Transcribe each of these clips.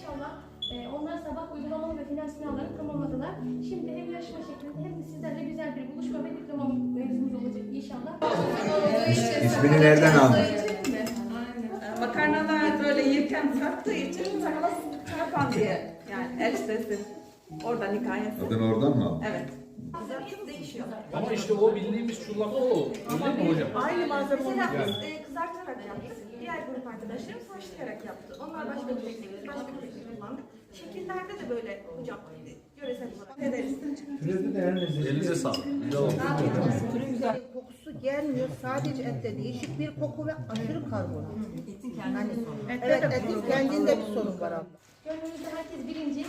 inşallah e, onlar sabah uygulamalı ve final sınavlarını tamamladılar. Şimdi hem yarışma şeklinde hem de sizlerle güzel bir buluşma ve diploma mevzumuz olacak inşallah. İsmini nereden aldın? Makarnalar böyle yerken sarktığı için sakala çarpan diye yani el sesi. Oradan hikayesi. Adını oradan mı aldın? Evet. Ama işte o bildiğimiz çullama o. Öyle mi hocam? Aynı malzeme Yani. Mesela biz e, kızartarak yaptık. Diğer grup arkadaşlarım haşlayarak yaptı. Onlar başka bir teknik, başka bir teknik kullandı. Şekillerde de böyle hocam e, yöresel olarak. Ne deriz? Elinize sağlık. Güzel oldu. Güzel kokusu gelmiyor. Sadece ette değişik bir koku ve aşırı karbonat. Evet etin kendinde bir sorun var abla. Gönlümüzde herkes birinci.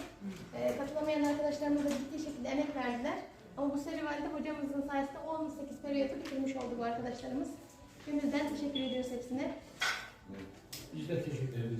E, katılamayan arkadaşlarımız da ciddi şekilde emek verdiler. Ama bu serüvende hocamızın sayesinde 18 periyodu bitirmiş oldu bu arkadaşlarımız. Gönülden teşekkür ediyoruz hepsine. Biz de teşekkür ederiz.